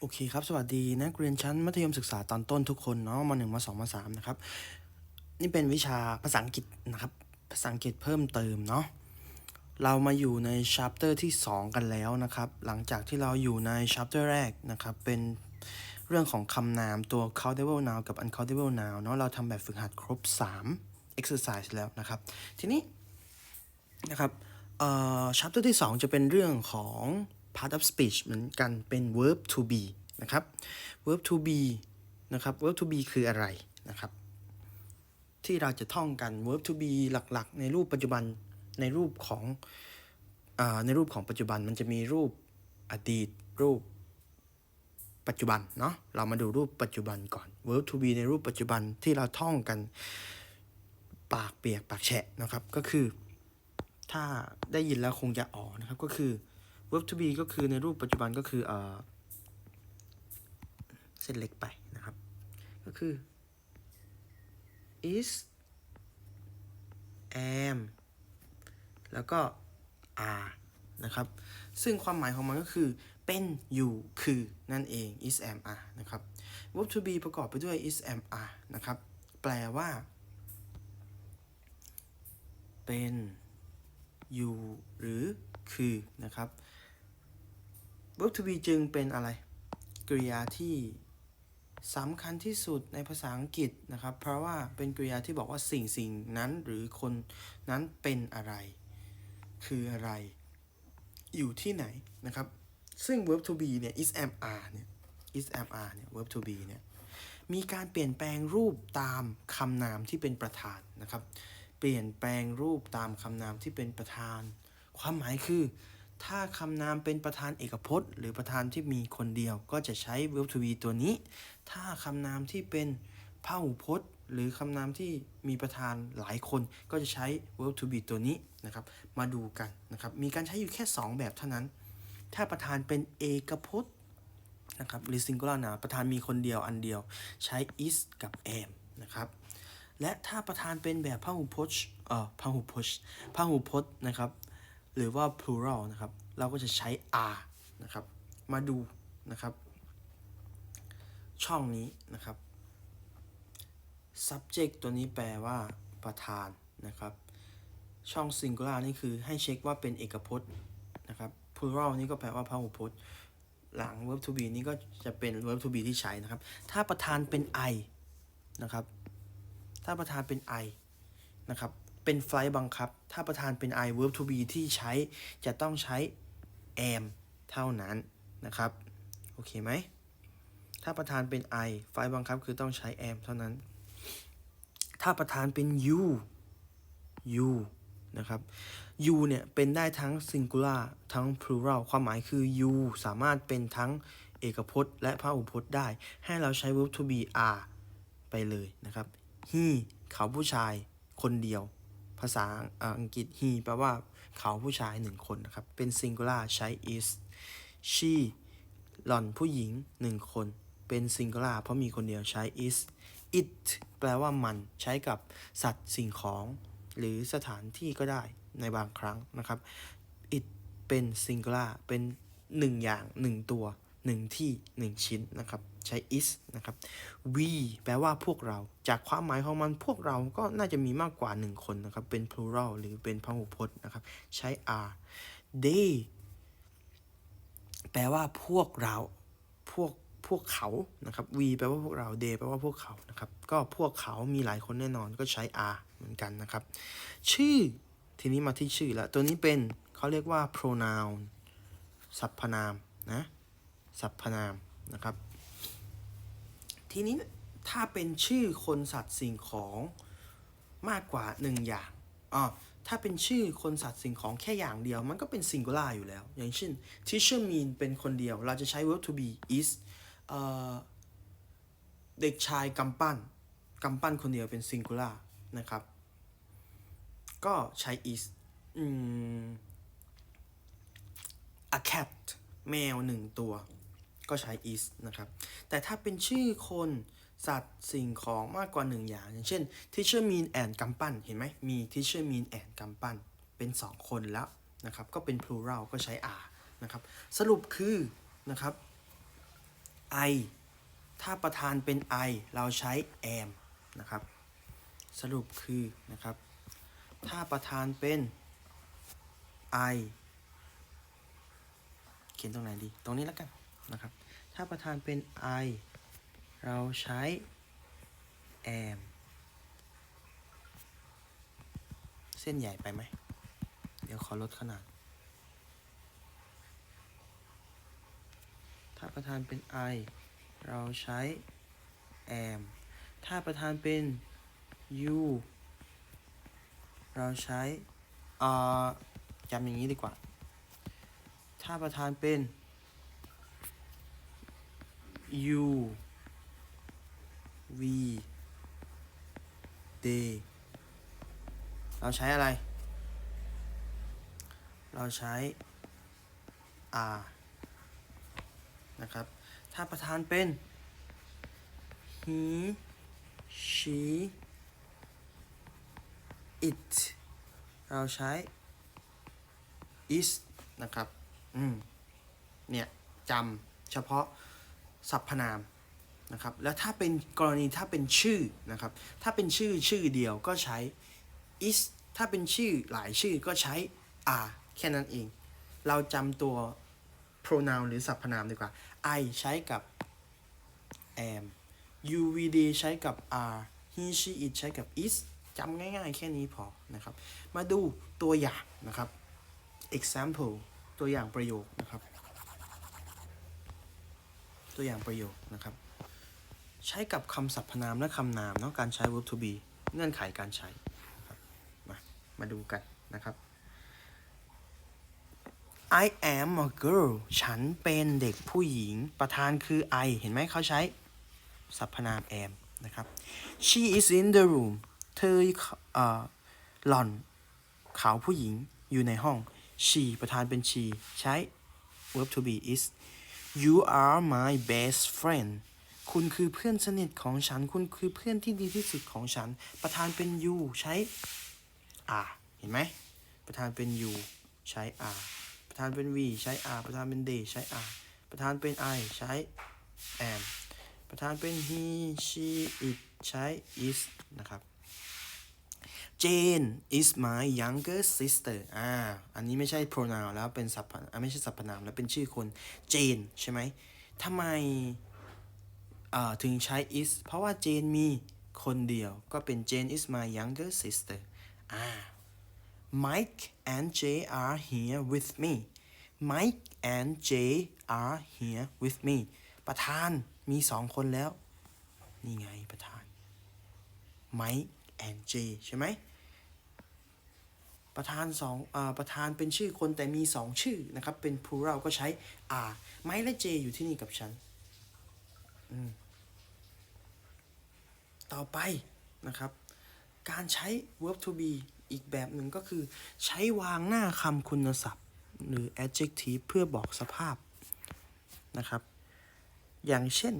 โอเคครับ สวัสดีนักเรียนชั้นมัธยมศึกษาตอนต้นทุกคนเนาะมหนึ่งมสองมสามนะครับ นี่เป็นวิชาภาษาอังกฤษนะครับ ภาษาอังกฤษเพิ่มเติมเนาะ เรามาอยู่ใน chapter ที่ 2 กันแล้วนะครับ หลังจากที่เราอยู่ใน chapter แรกนะครับ เป็นเรื่องของคำนามตัว countable noun กับ uncountable noun เนาะ เราทำแบบฝึกหัดครบ 3 exercise แล้วนะครับ ทีนี้นะครับเอ่อ chapter ที่ 2 จะเป็นเรื่องของ part of speech เหมือนกันเป็น verb to be นะครับ verb to be นะครับ verb to be คืออะไรนะครับ ที่เราจะท่องกัน verb to be หลักๆ ในรูปปัจจุบันในรูปของอในรูปของปัจจุบันมันจะมีรูปอดีต รูปปัจจุบันเนาะเรามาดูรูปปัจจุบันก่อน verb to be ในรูปปัจจุบันที่เราท่องกันปากเปียกปากแฉะนะครับก็คือ ถ้าได้ยินแล้วคงจะอ๋อนะครับก็คือ verb to be ก็คือในรูปปัจจุบันก็คือเออเส้นเล็กไปนะครับ ก็คือ is am แล้วก็ are นะครับ ซึ่งความหมายของมันก็คือเป็นอยู่คือนั่นเอง is am are นะครับ verb to be ประกอบไปด้วย is am are นะครับ แปลว่า เป็น อยู่ หรือ คือ นะครับ verb to be จึงเป็นอะไร กริยาที่สำคัญที่สุดในภาษาอังกฤษนะครับ เพราะว่าเป็นกริยาที่บอกว่าสิ่งสิ่งนั้นหรือคนนั้นเป็นอะไร คืออะไร อยู่ที่ไหนนะครับ ซึ่ง verb to be เนี่ย is am are เนี่ย is am are เนี่ย verb to be เนี่ย มีการเปลี่ยนแปลงรูปตามคำนามที่เป็นประธานนะครับ เปลี่ยนแปลงรูปตามคำนามที่เป็นประธาน ความหมายคือ ถ้าคำนามเป็นประธานเอกพจน์ หรือประธานที่มีคนเดียวก็จะใช้ verb to be ตัวนี้ ถ้าคำนามที่เป็นพหูพจน์ หรือคำนามที่มีประธานหลายคนก็จะใช้ verb to be ตัวนี้นะครับ มาดูกันนะครับ มีการใช้อยู่แค่ 2 แบบเท่านั้น ถ้าประธานเป็นเอกพจน์นะครับหรือ singular noun ประธานมีคนเดียวอันเดียวใช้ is กับ am นะครับและถ้าประธานเป็นแบบพหูพจน์เอ่อพหูพจน์พหูพจน์นะครับ หรือว่า plural นะครับ เราก็จะใช้ are นะครับ มาดูนะครับ ช่องนี้นะครับ subject ตัวนี้แปลว่าประธานนะครับ ช่อง singular นี่คือให้เช็คว่าเป็นเอกพจน์นะครับ plural นี่ก็แปลว่าพหูพจน์ หลัง verb to be นี่ก็จะเป็น verb to be ที่ใช้นะครับ ถ้าประธานเป็น I นะครับ ถ้าประธานเป็น I นะครับ เป็นไฟล์บังคับ ถ้าประธานเป็น I verb to be ที่ใช้จะต้องใช้ am เท่านั้นนะครับ โอเคไหม ถ้าประธานเป็น I ไฟล์บังคับคือต้องใช้ am เท่านั้น ถ้าประธานเป็น you you นะครับ you เนี่ย เป็นได้ทั้ง singular ทั้ง plural ความหมายคือ you สามารถเป็นทั้งเอกพจน์ และพหูพจน์ได้ ให้เราใช้ verb to be are ไปเลยนะครับ he เขาผู้ชายคนเดียว ภาษาอังกฤษ he แปลว่าเขาผู้ชายหนึ่งคนนะครับ เป็น singular ใช้ is she หล่อนผู้หญิงหนึ่งคน เป็น singular เพราะมีคนเดียวใช้ is it แปลว่ามันใช้กับสัตว์สิ่งของ หรือสถานที่ก็ได้ในบางครั้งนะครับ it เป็น singular เป็นหนึ่งอย่างหนึ่งตัวหนึ่งที่หนึ่งชิ้นนะครับ ใช้ is นะครับ we แปลว่าพวกเรา จากความหมายของมันพวกเราก็น่าจะมีมากกว่าหนึ่งคนนะครับ เป็น plural หรือเป็นพหูพจน์นะครับ ใช้ are they แปลว่าพวกเรา พวกพวกเขา นะครับ we แปลว่าพวกเรา they แปลว่าพวกเขา นะครับ ก็พวกเขามีหลายคนแน่นอนก็ใช้ are เหมือนกันนะครับ ชื่อ ทีนี้มาที่ชื่อล้วตัวนี้เป็นเขาเรียกว่า pronoun สรรพนามนะสรรพนามนะครับ ทีนี้ถ้าเป็นชื่อคนสัตว์สิ่งของมากกว่าหนึ่งอย่างอ๋อถ้าเป็นชื่อคนสัตว์สิ่งของแค่อย่างเดียว มันก็เป็น singular อยู่แล้ว อย่างเช่น teacher mean เป็นคนเดียว เราจะใช้ verb to be is เเด็กชายกำปั้นกำปั้นคนเดียวเป็น singular นะครับ ก็ใช้ is อืม a cat แมวหนึ่งตัว ก็ใช้ is นะครับ แต่ถ้าเป็นชื่อคนสัตว์สิ่งของมากกว่าหนึ่งอย่าง อย่างเช่น teacher mean and กำปั้น เห็นไหมมี teacher mean and กำปั้น เป็นสองคนแล้วนะครับ ก็เป็น plural ก็ใช้ are นะครับ สรุปคือนะครับ I ถ้าประธานเป็น I เราใช้ am นะครับ สรุปคือนะครับ ถ้าประธานเป็น I เขียนตรงไหนดี ตรงนี้แล้วกัน นะครับ ถ้าประธานเป็น I เราใช้ am เส้นใหญ่ไปไหม เดี๋ยวขอลดขนาด ถ้าประธานเป็น I เราใช้ am ถ้าประธานเป็น you เราใช้เอ่อจำอย่างนี้ดีกว่า ถ้าประธานเป็น you we they เราใช้อะไร เราใช้ r นะครับ ถ้าประธานเป็น he she it เราใช้ is นะครับ อืม เนี่ยจำเฉพาะ สรรพนามนะครับแล้วถ้าเป็นกรณีถ้าเป็นชื่อนะครับถ้าเป็นชื่อชื่อเดียวก็ใช้ is ถ้าเป็นชื่อหลายชื่อก็ใช้ are แค่นั้นเอง เราจำตัว pronoun หรือสรรพนามดีกว่า I ใช้กับ am you we they ใช้กับ are he she it ใช้กับ is จำง่ายๆ แค่นี้พอนะครับ มาดูตัวอย่างนะครับ example ตัวอย่างประโยคนะครับ ตัวอย่างประโยคนะครับ ใช้กับคำสรรพนามและคำนามเนาะการใช้ verb to be เงื่อนไขการใช้นะครับมามาดูกันนะครับ I am a girl ฉันเป็นเด็กผู้หญิง ประธานคือ I เห็นไหมเขาใช้สรรพนาม am นะครับ she is in the room เธอเอ่อหล่อนเขาผู้หญิงอยู่ในห้อง she ประธานเป็น she ใช้ verb to be is you are my best friend คุณคือเพื่อนสนิทของฉัน คุณคือเพื่อนที่ดีที่สุดของฉัน ประธานเป็น you ใช้ are เห็นไหม ประธานเป็น you ใช้ are ประธานเป็น we ใช้ are ประธานเป็น they ใช้ are ประธานเป็น I ใช้ am ประธานเป็น he she it ใช้ is นะครับ Jane is my younger sister อ่า อันนี้ไม่ใช่ pronoun แล้วเป็นสรรพอ่าไม่ใช่สรรพนามแล้วเป็นชื่อคน Jane ใช่ไหมทำไมอ่าถึงใช้ is เพราะว่า Jane มีคนเดียว ก็เป็น Jane is my younger sister อ่า Mike and Jay are here with me Mike and Jay are here with me ประธานมีสองคนแล้ว นี่ไงประธาน Mike and J ใช่ไหมประธานสองอประธานเป็นชื่อคนแต่มีสองชื่อนะครับ เป็น plural ก็ใช้ R ไมค์และ J อยู่ที่นี่กับฉัน ต่อไปนะครับ การใช้ verb to be อีกแบบหนึ่งก็คือ ใช้วางหน้าคำคุณศัพท์ หรือ adjective เพื่อบอกสภาพนะครับ อย่างเช่น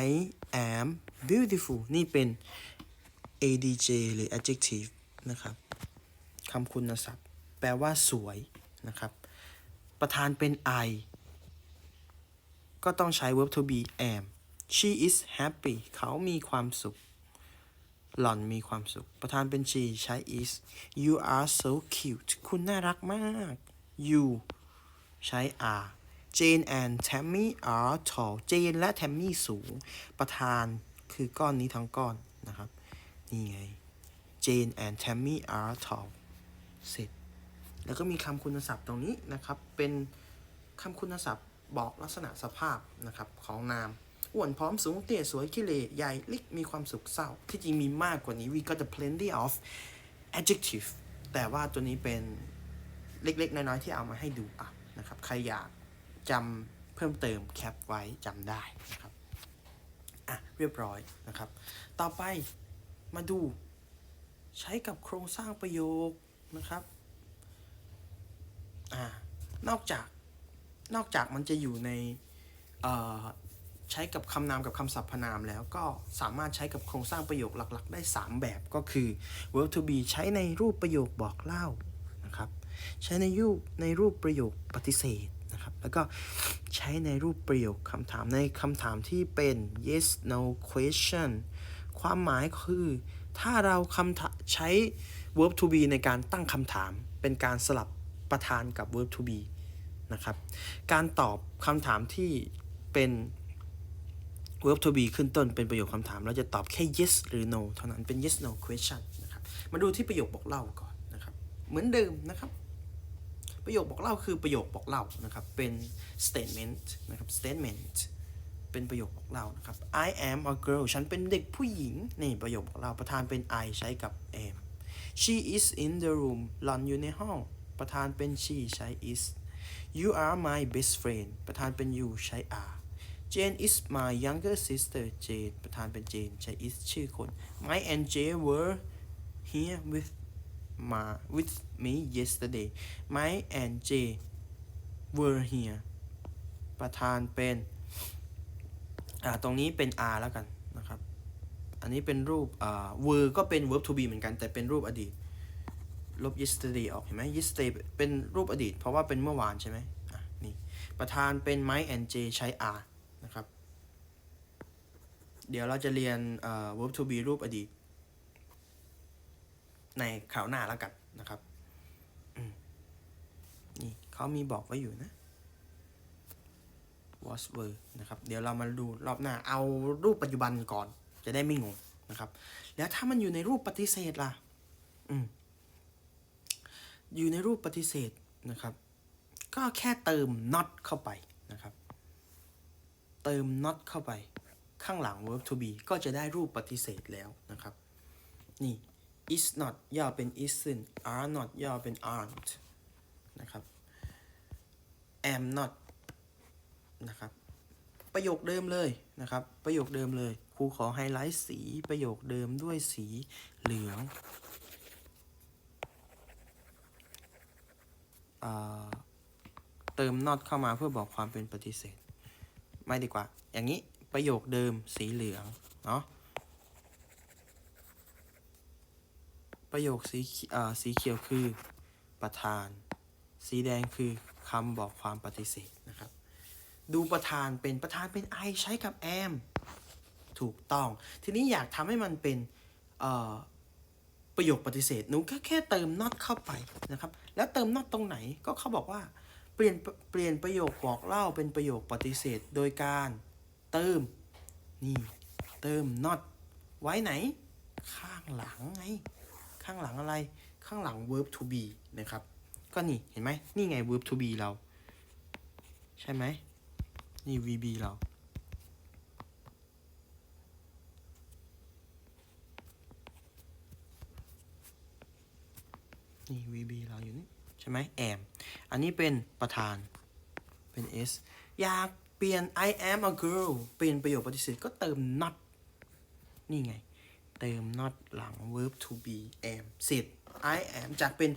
I am beautiful นี่เป็น adj หรือ adjective นะครับคำคุณศัพท์ แปลว่าสวยนะครับ ประธานเป็น I ก็ต้องใช้ verb to be am she is happy เขามีความสุข หล่อนมีความสุข ประธานเป็น she ใช้ is you are so cute คุณน่ารักมาก you ใช้ are Jane and Tammy are tall Jane และ Tammy สูง ประธานคือก้อนนี้ทั้งก้อนนะครับ นี่ไง Jane and Tammy are tall เสร็จ แล้วก็มีคำคุณศัพท์ตรงนี้นะครับ เป็นคำคุณศัพท์บอกลักษณะสภาพนะครับของนามอ้วนพร้อมสูงเตี้ยสวยขี้เหร่ใหญ่ล็กมีความสุขเศร้า ที่จริงมีมากกว่านี้ we got a plenty of adjective แต่ว่าตัวนี้เป็นเล็กๆ น้อยๆ ที่เอามาให้ดูอะนะครับ ใครอยากจำเพิ่มเติมแคปไว้จำได้นะครับ อะ เรียบร้อยนะครับ ต่อไป มาดู ใช้กับโครงสร้างประโยคนะครับอ่านอกจากนอกจากมันจะอยู่ในใช้กับคำนามกับคำสรรพนามแล้วก็สามารถใช้กับโครงสร้างประโยคหลัก ๆ ได้ 3 แบบก็คือ verb to be ใช้ในรูปประโยคบอกเล่านะครับ ใช้ในรูในรูปประโยคปฏิเสธนะครับนะครับ แล้วก็ใช้ในรูปประโยคคำถามในคำถามที่เป็น yes no question ความหมายคือ ถ้าเราคำใช้ verb to be ในการตั้งคำถาม เป็นการสลับประธานกับ verb to be นะครับ การตอบคำถามที่เป็น verb to be ขึ้นต้นเป็นประโยคคำถาม เราจะตอบแค่ yes หรือ no เท่านั้นเป็น yes no question นะครับ มาดูที่ประโยคบอกเล่าก่อนนะครับ เหมือนเดิมนะครับ ประโยคบอกเล่าคือประโยคบอกเล่านะครับ เป็น statement นะครับ statement เป็นประโยคบอกเล่านะครับ I am a girl ฉันเป็นเด็กผู้หญิง นี่ประโยคบอกเล่าประธานเป็น I ใช้กับ am she is in the room หล่อนอยู่ในห้อง ประธานเป็น she ใช้ is you are my best friend ประธานเป็น you ใช้ are Jane is my younger sister Jane ประธานเป็น Jane ใช้ is ชื่อคน My and Jay were here with my with me yesterday My and Jay were here ประธานเป็น ตรงนี้เป็น R แล้วกันนะครับ อันนี้เป็นรูปอ่า were ก็เป็น verb to be เหมือนกัน แต่เป็นรูปอดีต ลบ yesterday ออกเห็นไหม yesterday เป็นรูปอดีต เพราะว่าเป็นเมื่อวานใช่ไหมอะนี่ประธานเป็น my and J ใช้ R นะครับ เดี๋ยวเราจะเรียนอ่อ verb to be รูปอดีต ในคราวหน้าแล้วกันนะครับนี่เขามีบอกไว้อยู่นะ was were นะครับ เดี๋ยวเรามาดูรอบหน้า เอารูปปัจจุบันก่อน จะได้ไม่งงนะครับ แล้วถ้ามันอยู่ในรูปปฏิเสธล่ะ อืม อยู่ในรูปปฏิเสธนะครับ ก็แค่เติม not เข้าไปนะครับ เติม not เข้าไป ข้างหลัง verb to be ก็จะได้รูปปฏิเสธแล้วนะครับ นี่ is not ย่อเป็น isn't are not ย่อเป็น aren't นะครับ am not นะครับ ประโยคเดิมเลยนะครับ ประโยคเดิมเลย ครูขอไฮไลท์สีประโยคเดิมด้วยสีเหลืองเติม not เข้ามาเพื่อบอกความเป็นปฏิเสธ ไม่ดีกว่า อย่างนี้ประโยคเดิมสีเหลือง เนาะประโยคสีสีเขียวคือประธาน สีแดงคือคำบอกความปฏิเสธนะครับ ดูประธานเป็นประธานเป็น I ใช้กับ am ถูกต้อง ทีนี้อยากทำให้มันเป็นประโยคปฏิเสธ หนูแค่เติม not เข้าไปนะครับ แล้วเติม not ตรงไหนก็เขาบอกว่าเปลี่ยนเปลี่ยนประโยคบอกเล่าเป็นประโยคปฏิเสธ โดยการเติมนี่เติม not ไว้ไหน ข้างหลังไง ข้างหลังอะไร ข้างหลัง verb to be นะครับ ก็นี่เห็นไหมนี่ไง verb to be เรา ใช่ไหม นี่ VB เรา นี่ VB เราอยู่นี่ ใช่ไหม am อันนี้เป็นประธาน เป็น S อยากเปลี่ยน I am a girl เปลี่ยนประโยคปฏิเสธก็เติม not นี่ไง เติม not หลัง verb to be am เสร็จ I am จากเป็น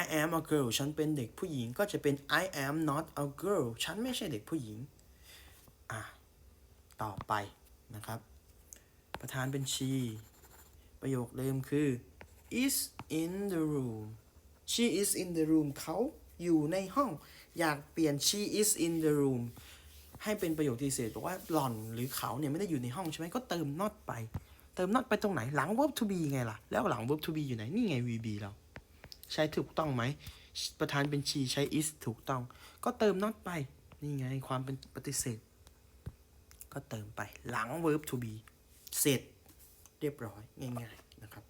I am a girl ฉันเป็นเด็กผู้หญิงก็จะเป็น I am not a girl ฉันไม่ใช่เด็กผู้หญิง ต่อไปนะครับ ประธานเป็น she ประโยคเดิมคือ is in the room she is in the room เขาอยู่ในห้อง อยากเปลี่ยน she is in the room ให้เป็นประโยคที่เศษบอกว่าหล่อนหรือเขาเนี่ยไม่ได้อยู่ในห้องใช่ไหมก็เติม not ไป เติม not ไปตรงไหน หลัง verb to be ไงล่ะ แล้วหลัง verb to be อยู่ไหน นี่ไง VB เราใช้ถูกต้องไหม ประธานเป็น she ใช้ is ถูกต้อง ก็เติม not ไป นี่ไงความเป็นปฏิเสธ ก็เติมไปหลัง verb to be เสร็จเรียบร้อยง่ายๆนะครับ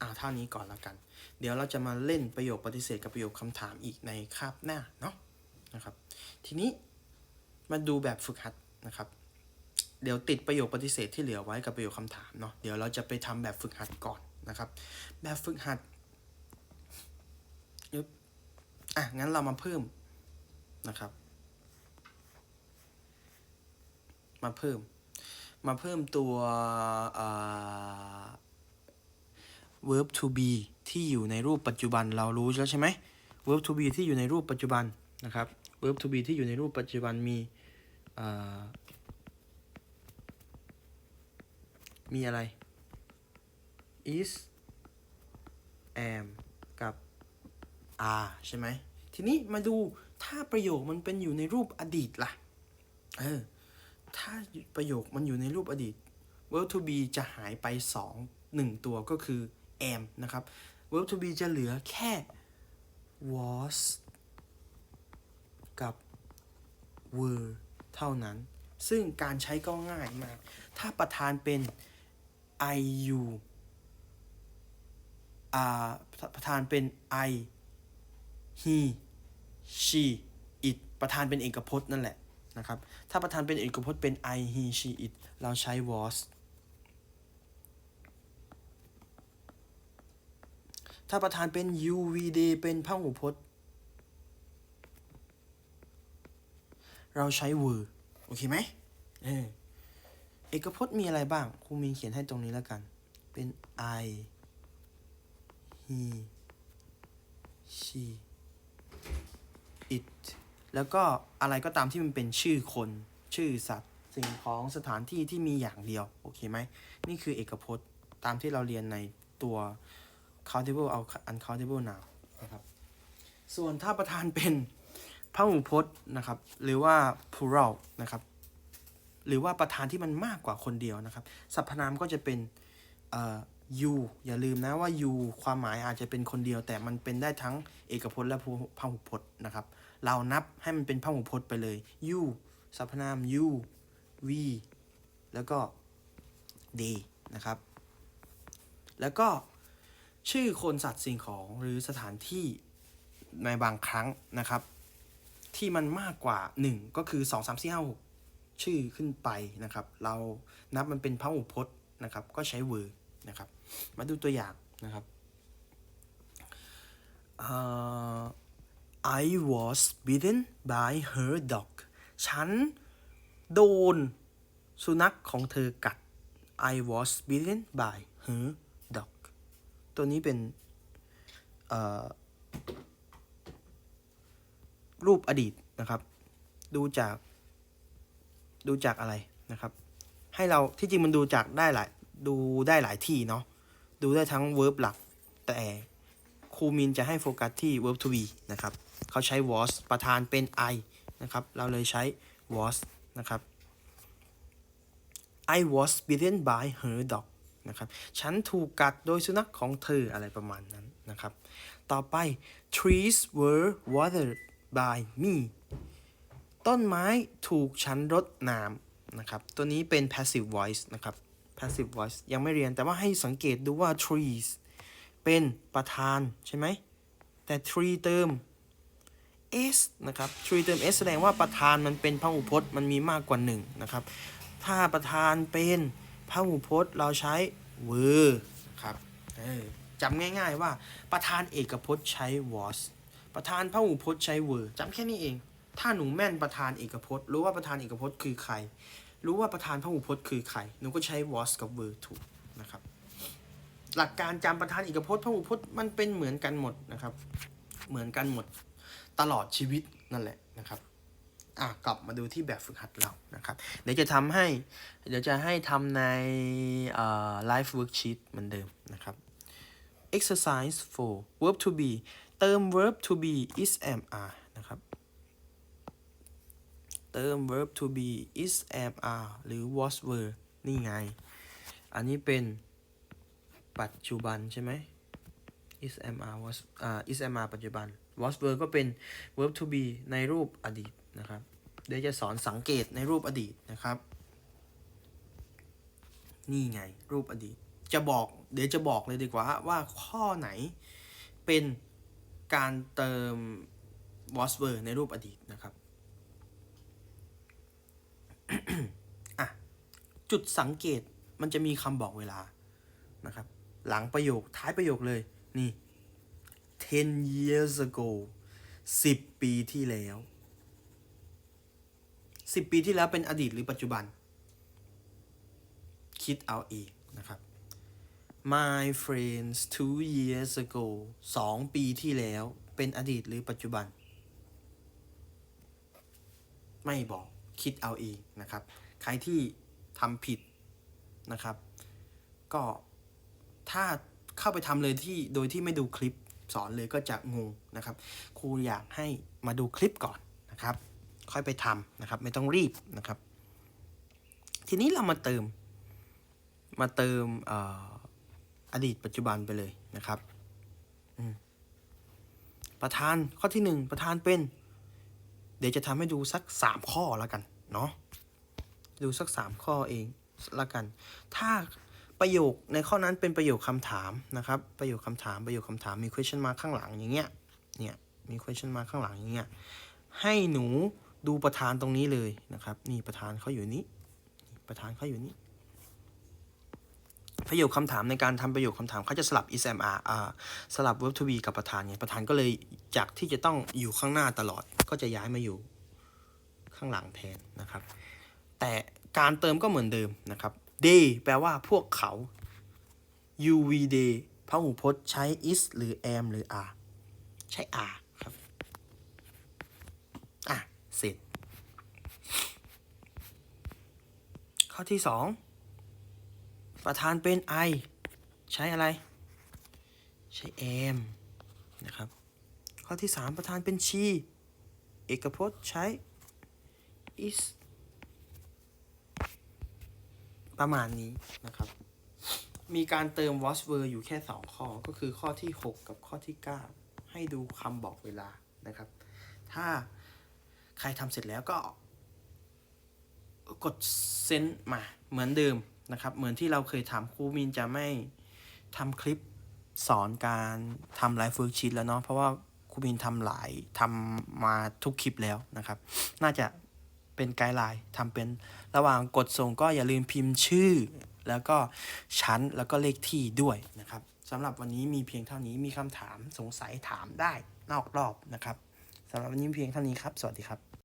อ่าเท่านี้ก่อนแล้วกัน เดี๋ยวเราจะมาเล่นประโยคปฏิเสธกับประโยคคำถามอีกในคาบหน้าเนาะนะครับ ทีนี้มาดูแบบฝึกหัดนะครับ เดี๋ยวติดประโยคปฏิเสธที่เหลือไว้กับประโยคคำถามเนาะเดี๋ยวเราจะไปทำแบบฝึกหัดก่อนนะครับ แบบฝึกหัดยึบอะงั้นเรามาเพิ่มนะครับ มาเพิ่ม มาเพิ่มตัวเ verb to be ที่อยู่ในรูปปัจจุบันเรารู้แล้วใช่ไหม verb to be ที่อยู่ในรูปปัจจุบันนะครับ verb to be ที่อยู่ในรูปปัจจุบันมีมีอะไร is am กับ are ใช่ไหม ทีนี้มาดูถ้าประโยคมันเป็นอยู่ในรูปอดีตล่ะ เออ ถ้าประโยคมันอยู่ในรูปอดีต verb to be จะหายไปสองหนึ่งตัวก็คือ am นะครับ verb to be จะเหลือแค่ was กับ were เท่านั้น ซึ่งการใช้ก็ง่ายมาก ถ้าประธานเป็น I you อ่าประธานเป็น I he she it ประธานเป็นเอกพจน์นั่นแหละ นะครับ ถ้าประธานเป็นเอกพจน์เป็น I he she it เราใช้ was ถ้าประธานเป็น you we they เป็นพหูพจน์ เราใช้ were โอเคไหมเออเอกพจน์มีอะไรบ้างครูมีเขียนให้ตรงนี้แล้วกัน เป็น I he she it แล้วก็อะไรก็ตามที่มันเป็นชื่อคนชื่อสัตว์สิ่งของสถานที่ที่มีอย่างเดียว โอเคไหม นี่คือเอกพจน์ตามที่เราเรียนในตัว countable เอา uncountable noun นะครับ ส่วนถ้าประธานเป็นพหูพจน์นะครับ หรือว่า plural นะครับ หรือว่าประธานที่มันมากกว่าคนเดียวนะครับ สรรพนามก็จะเป็นเอ่อ you อย่าลืมนะว่า you ความหมายอาจจะเป็นคนเดียว แต่มันเป็นได้ทั้งเอกพจน์และพหูพจน์นะครับ เรานับให้มันเป็นพหูพจน์ไปเลย you สรรพนาม you we แล้วก็ they นะครับ แล้วก็ชื่อคนสัตว์สิ่งของหรือสถานที่ในบางครั้งนะครับ ที่มันมากกว่า 1 ก็คือ 2 3 4 5 6 ชื่อขึ้นไปนะครับ เรานับมันเป็นพหูพจน์นะครับ ก็ใช้ were นะครับ มาดูตัวอย่างนะครับ uh, I was bitten by her dog ฉันโดนสุนัขของเธอกัด I was bitten by her dog ตัวนี้เป็นรูปอดีตนะครับ ดูจาก ดูจากอะไรนะครับ ให้เราที่จริงมันดูจากได้หลาย ดูได้หลายที่เนาะ ดูได้ทั้ง verb หลัก แต่ ครูมินจะให้โฟกัสที่ verb to be นะครับเขาใช้ was ประธานเป็น I นะครับ เราเลยใช้ was นะครับ I was bitten by her dog นะครับ ฉันถูกกัดโดยสุนัขของเธออะไรประมาณนั้นนะครับ ต่อไป trees were watered by me ต้นไม้ถูกฉันรดน้ำนะครับ ตัวนี้เป็น passive voice นะครับ passive voice ยังไม่เรียนแต่ว่าให้สังเกตดูว่า trees เป็นประธานใช่ไหม แต่ tree เติม s นะครับ tree เติม s แสดงว่าประธานมันเป็นพหูพจน์มันมีมากกว่าหนึ่งนะครับ ถ้าประธานเป็นพหูพจน์เราใช้ were ครับจำง่ายๆว่าประธานเอกพจน์ใช้ was ประธานพหูพจน์ใช้ were จำแค่นี้เอง ถ้าหนูแม่นประธานเอกพจน์ รู้ว่าประธานเอกพจน์คือใคร รู้ว่าประธานพหูพจน์คือใคร หนูก็ใช้ was กับ were ถูกนะครับ หลักการจำประธานเอกพจน์พหูพจน์มันเป็นเหมือนกันหมดนะครับ เหมือนกันหมดตลอดชีวิตนั่นแหละนะครับอะกลับมาดูที่แบบฝึกหัดเรานะครับ เดี๋ยวจะทำให้ เดี๋ยวจะให้ทำในเอ่อ live worksheet เหมือนเดิมนะครับ exercise 4 verb to be เติม verb to be is am are นะครับ เติม verb to be is am are หรือ was were นี่ไง อันนี้เป็น ปัจจุบันใช่ไหม is am are was อ่า is am are ปัจจุบัน was were ก็เป็น verb to be ในรูปอดีตนะครับ เดี๋ยวจะสอนสังเกตในรูปอดีตนะครับ นี่ไงรูปอดีต จะบอกเดี๋ยวจะบอกเลยดีกว่าว่าข้อไหนเป็นการเติม was were ในรูปอดีตนะครับอะจุดสังเกตมันจะมีคำบอกเวลา หลังประโยคท้ายประโยคเลยนี่10 years ago 10ปีที่แล้ว10ปีที่แล้วเป็นอดีตหรือปัจจุบัน คิดเอาเองนะครับ My friends two years ago 2ปีที่แล้วเป็นอดีตหรือปัจจุบัน ไม่บอกคิดเอาเองนะครับ ใครที่ทำผิดนะครับ ก็ ถ้าเข้าไปทำเลยที่โดยที่ไม่ดูคลิปสอนเลยก็จะงงนะครับ ครูอยากให้มาดูคลิปก่อนนะครับ ค่อยไปทำนะครับ ไม่ต้องรีบนะครับ ทีนี้เรามาเติม มาเติมออดีตปัจจุบันไปเลยนะครับประธานข้อที่หนึ่งประธานเป็น เดี๋ยวจะทำให้ดูสักสามข้อแล้วกันเนาะดูสักสามข้อเองละกัน ถ้า ประโยคในข้อนั้นเป็นประโยคคำถามนะครับ ประโยคคำถามประโยคคำถามมี question mark ข้างหลังอย่างเงี้ยเนี่ยมี question mark ข้างหลังอย่างเงี้ยให้หนูดูประธานตรงนี้เลยนะครับ นี่ประธานเขาอยู่นี้ประธานเขาอยู่นี้ประโยคคำถามในการทำประโยคคำถามเขาจะสลับ is am are สลับ verb to be กับประธานไงประธานก็เลยจากที่จะต้องอยู่ข้างหน้าตลอด ก็จะย้ายมาอยู่ข้างหลังแทนนะครับ แต่การเติมก็เหมือนเดิมนะครับ they แปลว่าพวกเขา you we they พหูพจน์ใช้ is หรือ am หรือ are ใช้ are ครับ อะ เสร็จ ข้อที่สองประธานเป็น I ใช้อะไร ใช้ am นะครับ ข้อที่สามประธานเป็น she เอกพจน์ใช้ is ประมาณนี้นะครับ มีการเติม was were อยู่แค่ 2 ข้อ ก็คือข้อที่ 6 กับข้อที่ 9 ให้ดูคำบอกเวลานะครับ ถ้าใครทำเสร็จแล้วก็ กดเซนต์มาเหมือนเดิมนะครับ เหมือนที่เราเคยทำครูมินจะไม่ทำคลิปสอนการทำไลฟ์เวิร์กชีตแล้วเนาะเพราะว่าครูมินทำหลายทำมาทุกคลิปแล้วนะครับ น่าจะ เป็นไกด์ไลน์ทำเป็นระหว่างกดส่งก็อย่าลืมพิมพ์ชื่อ แล้วก็ชั้นแล้วก็เลขที่ด้วยนะครับสำหรับวันนี้มีเพียงเท่านี้มีคำถามสงสัยถามได้นอกรอบนะครับสำหรับวันนี้เพียงเท่านี้ครับ สวัสดีครับ